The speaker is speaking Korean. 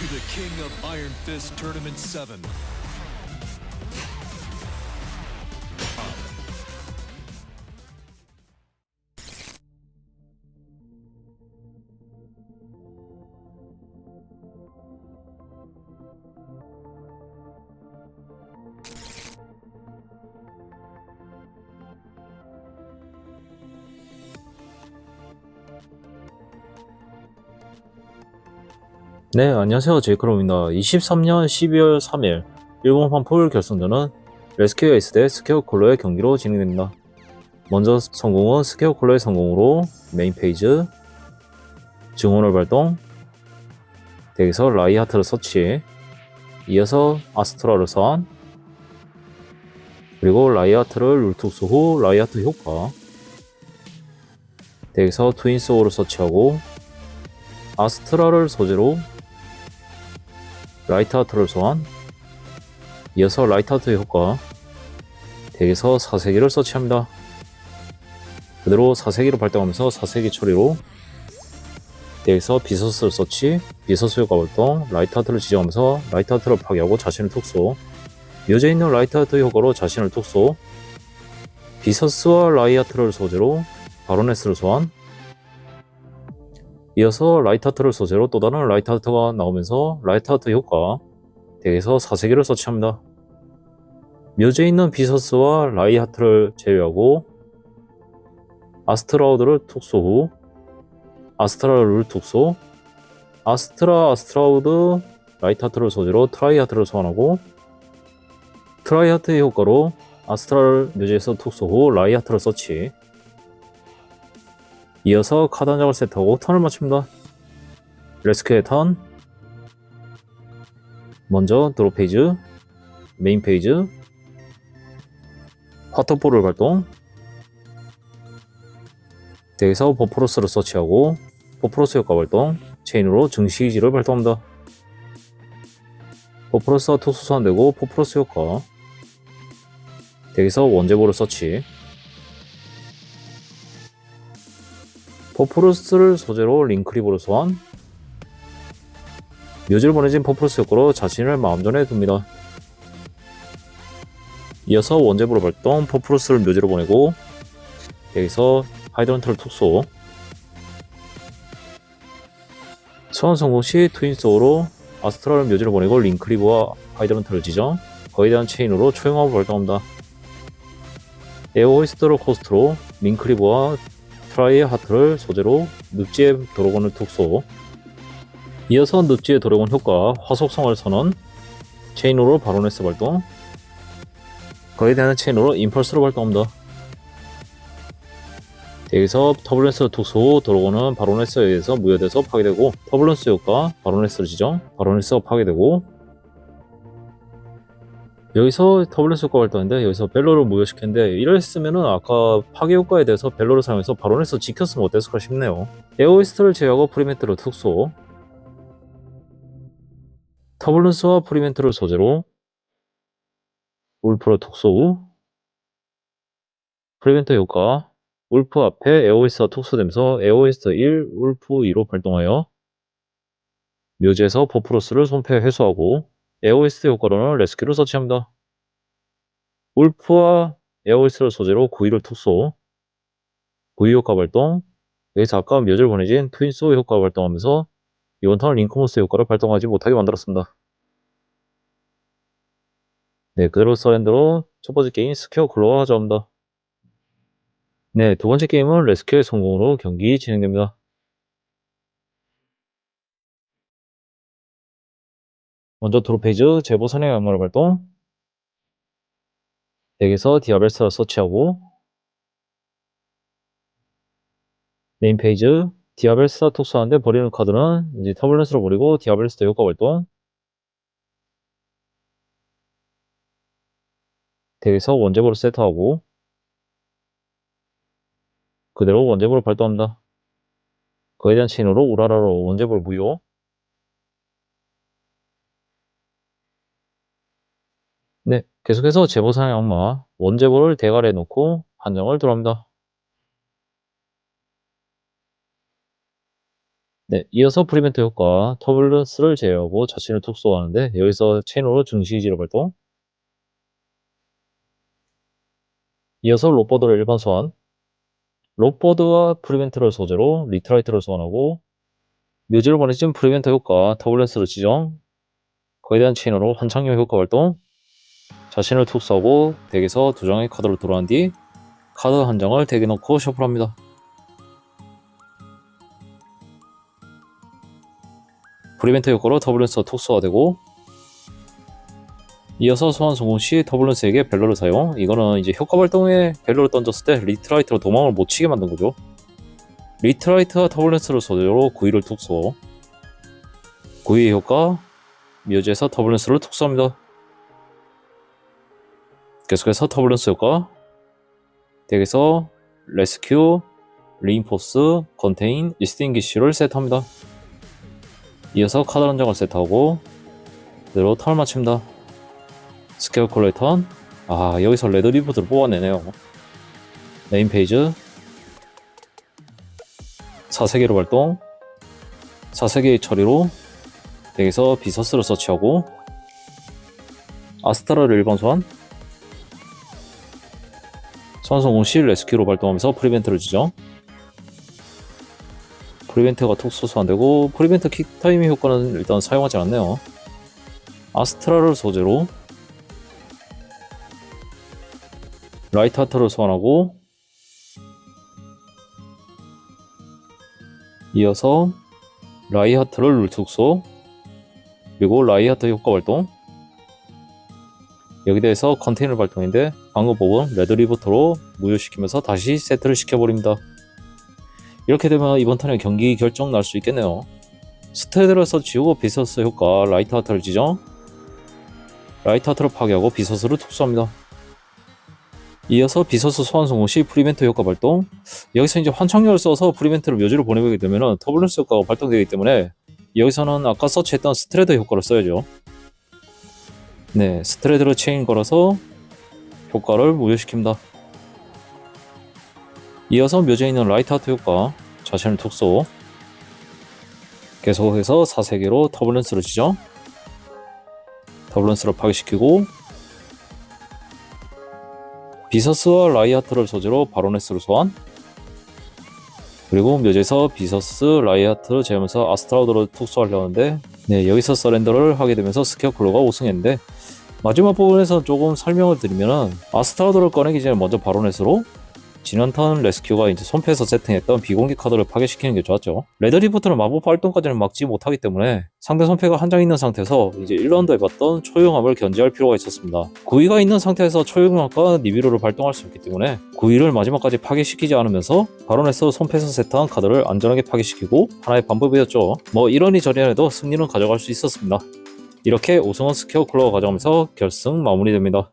to the King of Iron Fist Tournament 7. 네, 안녕하세요. 제이크롬입니다. 23년 12월 3일 일본판 풀 결승전은 레스큐 에이스 대 스퀘어 콜러의 경기로 진행됩니다. 먼저 성공은 스퀘어 콜러의 성공으로 메인 페이지 증원을 발동 덱에서 라이하트를 서치 이어서 아스트라를 소환 그리고 라이하트를 룰투스 후 라이하트 효과 덱에서 트윈 소울을 서치하고 아스트라를 소재로 라이트 하트를 소환. 이어서 라이트 하트의 효과. 덱에서 사세기를 서치합니다. 그대로 사세기를 발동하면서 사세기 처리로 덱에서 비서스를 서치 비서스 효과 발동 라이트 하트를 지정하면서 라이트 하트를 파괴하고 자신을 툭소 묘지에 있는 라이트 하트 효과로 자신을 툭소 비서스와 라이아트를 소재로 바로네스를 소환 이어서 라이트하트를 소재로 또 다른 라이트하트가 나오면서 라이트하트 효과 덱에서 사세기를 서치합니다. 묘지에 있는 비서스와 라이하트를 제외하고 아스트라우드를 툭소 후 아스트라를 툭소 아스트라 아스트라우드 라이트하트를 소재로 트라이하트를 소환하고 트라이하트의 효과로 아스트라를 묘지에서 툭소 후 라이하트를 서치 이어서 카드 한 장을 세트하고 턴을 맞춥니다. 레스큐의 턴 먼저 드로 페이지 메인 페이지 화터볼을 발동. 덱에서 버프로스를 서치하고 버프로스 효과 발동. 체인으로 증시기지를 발동합니다. 버프로스가 투수 소환되고 버프로스 효과. 덱에서 원제볼을 서치 포프루스를 소재로 링크리브를 소환 묘지를 보내진 포프루스 효과로 자신을 마음전에 둡니다. 이어서 원제브로 발동 포프루스를 묘지로 보내고 여기서 하이드런트를 툭소 소환 성공 시 트윈소우로 아스트라를 묘지로 보내고 링크리브와 하이드런트를 지정 거에 대한 체인으로 초용합을 발동합니다. 에어호이스트로 코스트로 링크리브와 트라이의 하트를 소재로 늪지의 도로건을 툭소 이어서 늪지의 도로건 효과 화속성을 선언 체인으로 바로네스 발동. 거에 대한 체인으로 임펄스로 발동합니다. 여기서 터블런스 툭소 도로건은 바로네스에 의해서 무효돼서 파괴되고 터블런스 효과 바로네스를 지정 바로네스가 파괴되고 여기서 터블런스 효과 발동했는데 여기서 벨로를 무효시켰는데 이랬으면은 아까 파괴 효과에 대해서 벨로를 사용해서 바론에서 지켰으면 어땠을까 싶네요. 에오이스트를 제외하고 프리멘트로 특소 터블런스와 프리멘트를 소재로. 울프로 후 프리멘트 효과. 울프 앞에 에오이스트가 특수되면서 에오이스트 1, 울프 2로 발동하여 묘지에서 버프로스를 손패 회수하고 에오이스트 효과로는 레스큐를 서치합니다. 울프와 에오이스트를 소재로 구이를 특소 구이 효과 발동 여기서 아까 묘지를 보내진 트윈소 효과 발동하면서 이번 턴 링크모스 효과를 발동하지 못하게 만들었습니다. 네, 그대로 서렌더로 첫 번째 게임 스퀘어 클로어 하자합니다. 네, 두 번째 게임은 레스큐의 성공으로 경기 진행됩니다. 먼저 드로페이즈 제보 선행 양말을 발동. 덱에서 디아벨스를 서치하고. 메인 페이지 디아벨스가 톡수하는데 버리는 카드는 이제 터블런스로 버리고 디아벨스도 효과 발동. 덱에서 원제보를 세트하고. 그대로 원제보를 발동합니다. 그에 대한 체인으로 우라라로 원제보를 무효 네, 계속해서 제보상의 악마 원제보를 대가리에 놓고 판정을 들어갑니다. 네, 이어서 프리벤트 효과 터블런스를 제외하고 자신을 툭소하는데 여기서 체인으로 증시지를 발동. 이어서 롯보드를 일반 소환. 롯보드와 프리벤트를 소재로 리트라이트를 소환하고 뮤즈를 보내준 프리벤트 효과 터블런스를 지정. 거에 대한 체인으로 환창용 효과 발동 자신을 툭소하고 덱에서 두 장의 카드를 들어간 뒤 카드 한 장을 덱에 넣고 셔플합니다. 프리벤트 효과로 터블런스가 톡소가 되고 이어서 소환 성공 시 터블런스에게 벨러를 사용. 이거는 이제 효과 발동에 벨러를 던졌을 때 리트라이트로 도망을 못 치게 만든 거죠. 리트라이트와 터블런스를 소재로 구이를 톡소 구이의 효과 뮤즈에서 터블런스를 톡소합니다 계속해서 터블런스 효과 덱에서 레스큐, 리인포스, 컨테인, 이스팅기쉬를 세트합니다. 이어서 카드 한 장을 세트하고 그대로 턴을 마칩니다. 스퀘어 콜레이턴 아 여기서 레드 리부트를 뽑아내네요. 메인 페이지 사세계로 발동 사세계의 처리로 덱에서 비서스를 서치하고 아스타라를 일반 소환 선성공 시 레스큐로 발동하면서 프리벤트를 지정 프리벤트가 톡 소소한되고 프리벤트 킥타임의 효과는 일단 사용하지 않네요. 아스트라를 소재로 라이트 하트를 소환하고 이어서 라이 하트를 룰툭소 그리고 라이 하트 효과 발동. 여기 대해서 컨테이너 발동인데 방금 뽑은 레드 리부터로 무효시키면서 다시 세트를 시켜버립니다. 이렇게 되면 이번 턴에 경기 결정 날 수 있겠네요. 스테드에서 지우고 비서스 효과 라이트 하트를 지정 라이트 하트를 파괴하고 비서스를 특수합니다. 이어서 비서스 소환 성공 시 프리벤트 효과 발동 여기서 이제 환청력을 써서 프리벤트를 묘지로 보내게 되면 터블런스 효과가 발동되기 때문에 여기서는 아까 서치했던 스트레드 효과를 써야죠. 네, 스트레드로 체인 걸어서 효과를 무효시킵니다. 이어서 묘지에 있는 라이트 하트 효과, 자신을 툭소. 계속해서 사세계로 터블런스를 지정. 터블런스를 파괴시키고 비서스와 라이하트를 소재로 바로네스를 소환. 그리고 묘지에서 비서스, 라이하트를 제하면서 아스트라우드를 툭소하려는데 네, 여기서 서렌더를 하게 되면서 스퀘어 클로가 우승했는데 마지막 부분에서 조금 설명을 드리면은 아스트라도를 꺼내기 전에 먼저 바로넷으로 지난 턴 레스큐가 이제 손패에서 세팅했던 비공개 카드를 파괴시키는 게 좋았죠. 레드리부트는 마법 활동까지는 막지 못하기 때문에 상대 손패가 한 장 있는 상태에서 이제 1라운드 해봤던 초용암을 견제할 필요가 있었습니다. 구위가 있는 상태에서 초용암과 니비로를 발동할 수 있기 때문에 구위를 마지막까지 파괴시키지 않으면서 바로넷서 손패에서 세트한 카드를 안전하게 파괴시키고 하나의 방법이었죠. 뭐 이러니 저러니 해도 승리는 가져갈 수 있었습니다. 이렇게 우승은 스퀘어 쿨러가 가져가면서 결승 마무리됩니다.